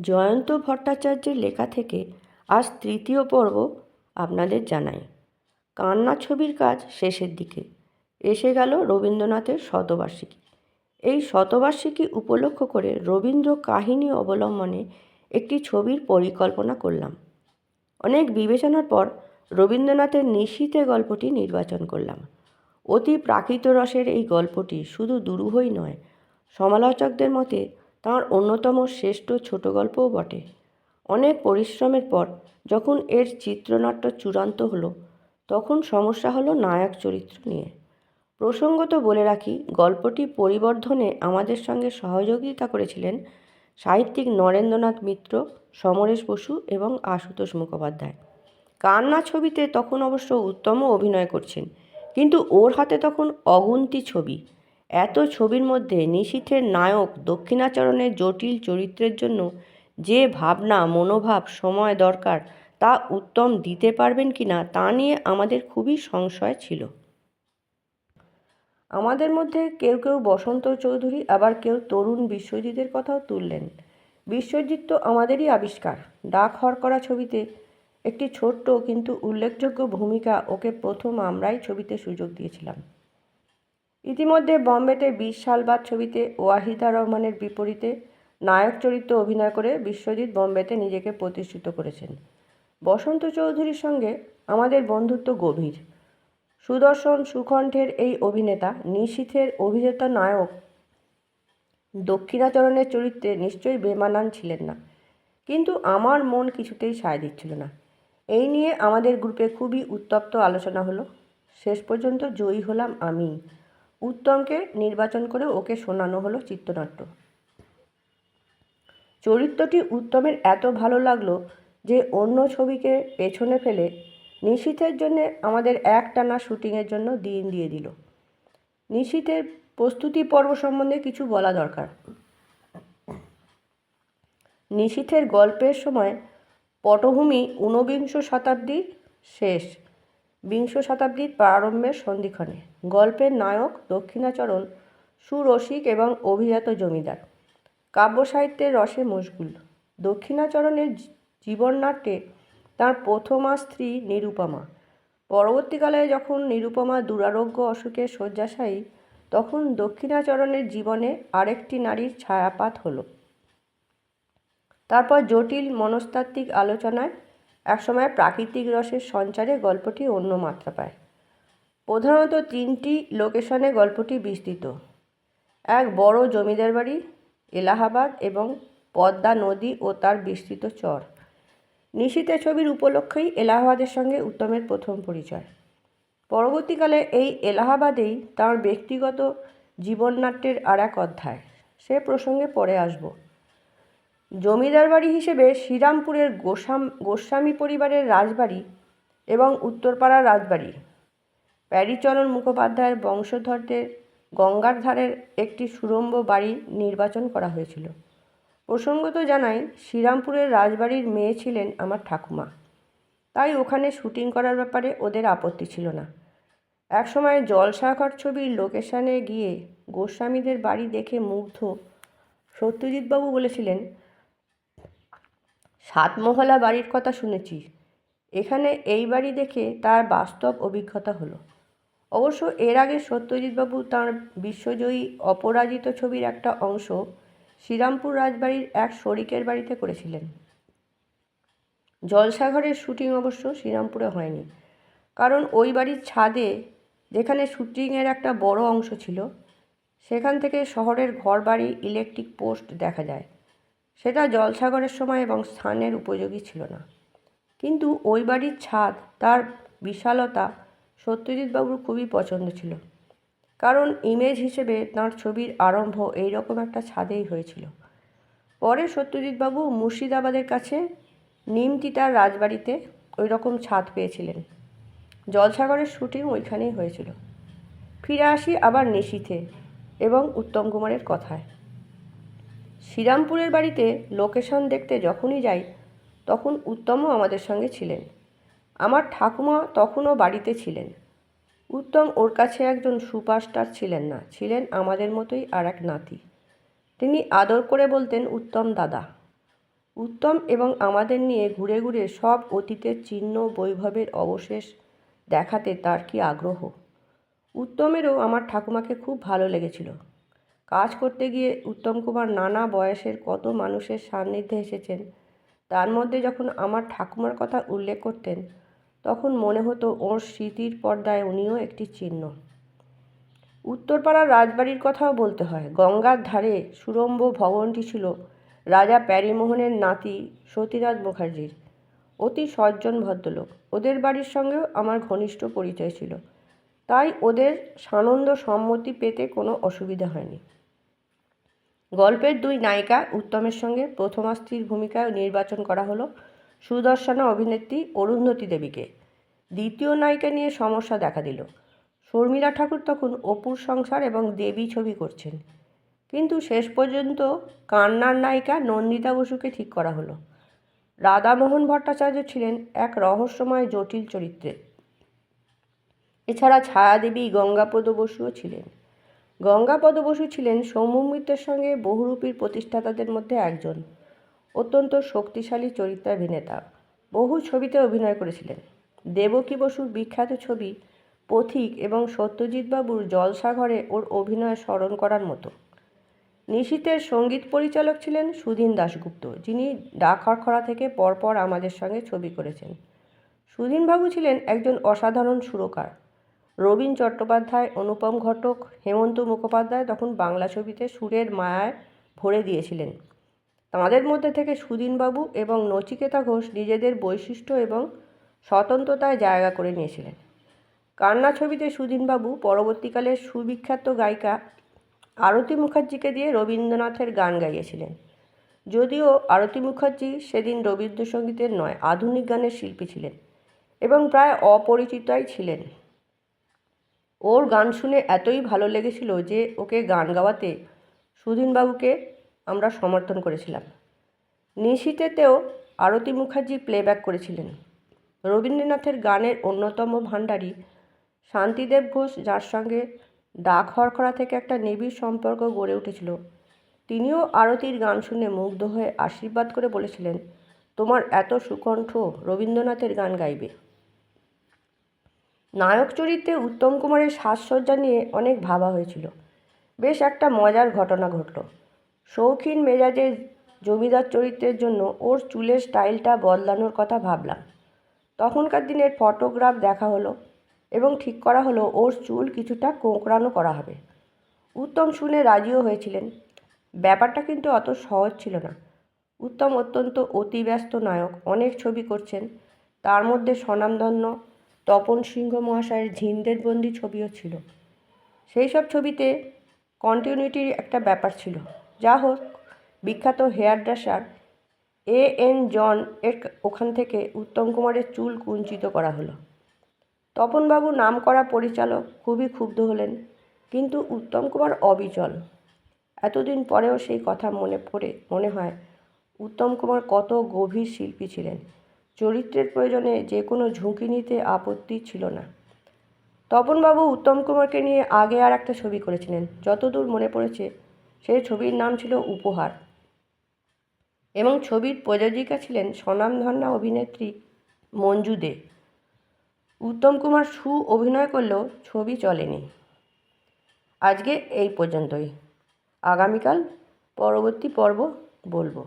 জয়ন্ত ভট্টাচার্যের লেখা থেকে আজ তৃতীয় পর্ব আপনাদের জানাই। কান্না ছবির কাজ শেষের দিকে। এসে গেল রবীন্দ্রনাথের শতবার্ষিকী। এই শতবার্ষিকী উপলক্ষ করে রবীন্দ্র কাহিনী অবলম্বনে একটি ছবির পরিকল্পনা করলাম। অনেক বিবেচনার পর রবীন্দ্রনাথের নিশীথে গল্পটি নির্বাচন করলাম। অতি প্রাকৃত রসের এই গল্পটি শুধু দুরূহই নয়, সমালোচকদের মতে তাঁর অন্যতম শ্রেষ্ঠ ছোট গল্পও বটে। অনেক পরিশ্রমের পর যখন এর চিত্রনাট্য চূড়ান্ত হলো, তখন সমস্যা হলো নায়ক চরিত্র নিয়ে। প্রসঙ্গত বলে রাখি, গল্পটি পরিবর্ধনে আমাদের সঙ্গে সহযোগিতা করেছিলেন সাহিত্যিক নরেন্দ্রনাথ মিত্র, সমরেশ বসু এবং আশুতোষ মুখোপাধ্যায়। কান্না ছবিতে তখন অবশ্য উত্তম অভিনয় করছেন, কিন্তু ওর হাতে তখন অগুন্তি ছবি। এত ছবির মধ্যে নিশীথের নায়ক দক্ষিণাচরণের জটিল চরিত্রের জন্য যে ভাবনা, মনোভাব, সময় দরকার তা উত্তম দিতে পারবেন কি না তা নিয়ে আমাদের খুবই সংশয় ছিল। আমাদের মধ্যে কেউ কেউ বসন্ত চৌধুরী, আবার কেউ তরুণ বিশ্বজিতের কথাও তুললেন। বিশ্বজিৎ তো আমাদেরই আবিষ্কার। ডাক হরকরা ছবিতে একটি ছোট্ট কিন্তু উল্লেখযোগ্য ভূমিকা ওকে প্রথম আমরাই ছবিতে সুযোগ দিয়েছিলাম। ইতিমধ্যে বম্বেতে বিশ সাল বাদ ছবিতে ওয়াহিদা রহমানের বিপরীতে নায়ক চরিত্রে অভিনয় করে বিশ্বজিৎ বম্বেতে নিজেকে প্রতিষ্ঠিত করেছেন। বসন্ত চৌধুরীর সঙ্গে আমাদের বন্ধুত্ব গভীর। সুদর্শন, সুকণ্ঠের এই অভিনেতা, নিশীথের অভিনেতা নায়ক দক্ষিণাচরণের চরিত্রে নিশ্চয়ই বেমানান ছিলেন না। কিন্তু আমার মন কিছুতেই সায় দিচ্ছিল না। এই নিয়ে আমাদের গ্রুপে খুবই উত্তপ্ত আলোচনা হলো। শেষ পর্যন্ত জয়ী হলাম আমি। উত্তমকে নির্বাচন করে ওকে শোনানো হলো চিত্রনাট্য। চরিত্রটি উত্তমের এত ভালো লাগল যে অন্য ছবিকে পেছনে ফেলে নিশীথের জন্য আমাদের একটানা শুটিংয়ের জন্য দিন দিয়ে দিল। নিশীথের প্রস্তুতি পর্ব সম্বন্ধে কিছু বলা দরকার। নিশীথের গল্পের সময় পটভূমি ঊনবিংশ শতাব্দীর শেষ। বিংশ শতাব্দীর প্রারম্ভের সন্ধিক্ষণে। গল্পের নায়ক, দক্ষিণাচরণ, সুরসিক এবং অভিজাত জমিদার। কাব্য সাহিত্যের রসে মশগুল। দক্ষিণাচরণের জীবননাট্যে তার প্রথমা স্ত্রী নিরুপমা। পরবর্তীকালে যখন নিরুপমা দুরারোগ্য অসুখে শয্যাশায়ী, তখন দক্ষিণাচরণের জীবনে আরেকটি নারীর ছায়াপাত হলো। তারপর জটিল মনস্তাত্ত্বিক আলোচনায় একসময় প্রাকৃতিক রসের সঞ্চারে গল্পটি অন্য মাত্রা পায়। প্রধানত তিনটি লোকেশনে গল্পটি বিস্তৃত। এক বড় জমিদার বাড়ি, এলাহাবাদ এবং পদ্মা নদী ও তার বিস্তৃত চর। নিশীতে ছবির উপলক্ষেই এলাহাবাদের সঙ্গে উত্তমের প্রথম পরিচয়। পরবর্তীকালে এই এলাহাবাদেই তার ব্যক্তিগত জীবননাট্যের আর এক অধ্যায়। সে প্রসঙ্গে পরে আসব। জমিদার বাড়ি হিসেবে শ্রীরামপুরের গোস্বাম গোস্বামী পরিবারের রাজবাড়ি এবং উত্তরপাড়ার রাজবাড়ি। প্যারিচরণ মুখোপাধ্যায়ের বংশধরদের গঙ্গার ধারের একটি সুরম্ভ বাড়ি নির্বাচন করা হয়েছিল। প্রসঙ্গত জানাই, শ্রীরামপুরের রাজবাড়ির মেয়ে ছিলেন আমার ঠাকুমা। তাই ওখানে শুটিং করার ব্যাপারে ওদের আপত্তি ছিল না। একসময় জলসাঘর ছবির লোকেশানে গিয়ে গোস্বামীদের বাড়ি দেখে মুগ্ধ সত্যজিৎবাবু বলেছিলেন সাতমহলা বাড়ির কথা শুনেছি এখানে এই বাড়ি দেখে তার বাস্তব অভিজ্ঞতা হলো। অবশ্য এর আগে সত্যজিৎবাবু তাঁর বিশ্বজয়ী অপরাজিত ছবির একটা অংশ শ্রীরামপুর রাজবাড়ির এক শরিকের বাড়িতে করেছিলেন। জলসাঘরের শুটিং অবশ্য শ্রীরামপুরে হয়নি। কারণ ওই বাড়ির ছাদে, যেখানে শুটিংয়ের একটা বড় অংশ ছিল, সেখান থেকে শহরের ঘরবাড়ি, ইলেকট্রিক পোস্ট দেখা যায়। সেটা জলসাগরের সময় এবং স্থানের উপযোগী ছিল না। কিন্তু ওই বাড়ির ছাদ, তার বিশালতা সত্যজিৎবাবুর খুবই পছন্দ ছিল। কারণ ইমেজ হিসেবে তাঁর ছবির আরম্ভ এই রকম একটা ছাদেই হয়েছিল। পরে সত্যজিৎবাবু মুর্শিদাবাদের কাছে নিমতিতার রাজবাড়িতে ওই রকম ছাদ পেয়েছিলেন। জলসাগরের শুটিং ওইখানেই হয়েছিল। ফিরে আসি আবার নিশীথে এবং উত্তম কুমারের কথায়। শ্রীরামপুরের বাড়িতে লোকেশন দেখতে যখনই যাই, তখন উত্তমও আমাদের সঙ্গে ছিলেন। আমার ঠাকুমা তখনও বাড়িতে ছিলেন। উত্তম ওর কাছে একজন সুপারস্টার ছিলেন না, ছিলেন আমাদের মতোই আর এক নাতি। তিনি আদর করে বলতেন, উত্তম দাদা। উত্তম এবং আমাদের নিয়ে ঘুরে ঘুরে সব অতীতের চিহ্ন বৈভবের অবশেষ দেখাতে তার কি আগ্রহ? উত্তমেরও আমার ঠাকুমাকে খুব ভালো লেগেছিল। কাজ করতে গিয়ে উত্তম কুমার নানা বয়সের কত মানুষের সান্নিধ্যে এসেছেন। তার মধ্যে যখন আমার ঠাকুমার কথা উল্লেখ করতেন, তখন মনে হতো ওর স্মৃতির পর্দায় উনিও একটি চিহ্ন। উত্তরপাড়ার রাজবাড়ির কথাও বলতে হয়। গঙ্গার ধারে সুরম্ভ ভবনটি ছিল রাজা প্যারীমোহনের নাতি সতীনাথ মুখার্জির। অতি সজ্জন ভদ্রলোক। ওদের বাড়ির সঙ্গেও আমার ঘনিষ্ঠ পরিচয় ছিল। তাই ওদের সানন্দ সম্মতি পেতে কোনো অসুবিধা হয়নি। গল্পের দুই নায়িকা উত্তমের সঙ্গে প্রথমা স্ত্রীর ভূমিকায় নির্বাচন করা হলো সুদর্শনা অভিনেত্রী অরুন্ধতী দেবীকে। দ্বিতীয় নায়িকা নিয়ে সমস্যা দেখা দিল। শর্মিলা ঠাকুর তখন অপুর সংসার এবং দেবী ছবি করছেন। কিন্তু শেষ পর্যন্ত কান্নার নায়িকা নন্দিতা বসুকে ঠিক করা হলো। রাধামোহন ভট্টাচার্য ছিলেন এক রহস্যময় জটিল চরিত্রে। এছাড়া ছায়াদেবী গঙ্গাপদ বসুও ছিলেন। গঙ্গাপদ বসু ছিলেন সৌম্যমিত্রের সঙ্গে বহুরূপীর প্রতিষ্ঠাতাদের মধ্যে একজন। অত্যন্ত শক্তিশালী চরিত্রাভিনেতা বহু ছবিতে অভিনয় করেছিলেন। দেবকী বসুর বিখ্যাত ছবি পথিক এবং সত্যজিৎ বাবুর জলসাঘরে ওর অভিনয় স্মরণ করার মতো। নিশীতের সংগীত পরিচালক ছিলেন সুধীন দাশগুপ্ত, যিনি ডাক খড়খড়া থেকে পরপর আমাদের সঙ্গে ছবি করেছেন। সুধীনবাবু ছিলেন একজন অসাধারণ সুরকার। রবীন চট্টোপাধ্যায়, অনুপম ঘটক, হেমন্ত মুখোপাধ্যায় তখন বাংলা ছবিতে সুরের মায়ায় ভরে দিয়েছিলেন। তাঁদের মধ্যে থেকে সুদিনবাবু এবং নচিকেতা ঘোষ নিজেদের বৈশিষ্ট্য এবং স্বতন্ত্রতায় জায়গা করে নিয়েছিলেন। কান্না ছবিতে সুদিনবাবু পরবর্তীকালে সুবিখ্যাত গায়িকা আরতি মুখার্জিকে দিয়ে রবীন্দ্রনাথের গান গাইয়েছিলেন। যদিও আরতি মুখার্জি সেদিন রবীন্দ্রসঙ্গীতের নয়, আধুনিক গানের শিল্পী ছিলেন এবং প্রায় অপরিচিতই ছিলেন। ওর গান শুনে এতই ভালো লেগেছিল যে ওকে গান গাওয়াতে সুধীনবাবুকে আমরা সমর্থন করেছিলাম। নিশীতেতেও আরতি মুখার্জি প্লেব্যাক করেছিলেন। রবীন্দ্রনাথের গানের অন্যতম ভাণ্ডারী শান্তিদেব ঘোষ, যার সঙ্গে ডাক হরখড়া থেকে একটা নিবিড় সম্পর্ক গড়ে উঠেছিল, তিনিও আরতির গান শুনে মুগ্ধ হয়ে আশীর্বাদ করে বলেছিলেন, তোমার এত সুকণ্ঠ রবীন্দ্রনাথের গান গাইবে। নায়ক চরিত্রে উত্তম কুমারের সাজসজ্জা নিয়ে অনেক ভাবা হয়েছিল। বেশ একটা মজার ঘটনা ঘটল। শৌখিন মেজাজের জমিদার চরিত্রের জন্য ওর চুলের স্টাইলটা বদলানোর কথা ভাবলাম। তখনকার দিনের ফটোগ্রাফ দেখা হলো এবং ঠিক করা হলো ওর চুল কিছুটা কোঁকড়ানো করা হবে। উত্তম শুনে রাজিও হয়েছিলেন। ব্যাপারটা কিন্তু অত সহজ ছিল না। উত্তম অত্যন্ত অতিব্যস্ত নায়ক, অনেক ছবি করছেন, তার মধ্যে স্বনামধন্য তপন সিংহ মহাশয়ের ঝিন্দের বন্দি ছবিও ছিল। সেই সব ছবিতে কন্টিনিউটির একটা ব্যাপার ছিল। যা হোক, বিখ্যাত hair dresser A N John এর ওখান থেকে উত্তম কুমারের চুল কুঞ্চিত করা হলো। তপনবাবু নাম করা পরিচালক খুবই ক্ষুব্ধ হলেন, কিন্তু উত্তম কুমার অবিচল। এতদিন পরেও সেই কথা মনে পড়ে, মনে হয় উত্তম কুমার কত গভীর শিল্পী ছিলেন। চরিত্রের প্রয়োজনে যে কোনো ঝুঁকি নিতে আপত্তি ছিল না। তপনবাবু উত্তম কুমারকে নিয়ে আগে আর একটা ছবি করেছিলেন। যতদূর মনে পড়েছে, সেই ছবির নাম ছিল উপহার। এবং ছবির প্রযোজিকা ছিলেন স্বনামধন্যা অভিনেত্রী মঞ্জু দে। উত্তম কুমার সু অভিনয় করলেও ছবি চলেনি। আজকে এই পর্যন্তই। আগামীকাল পরবর্তী পর্ব বলব।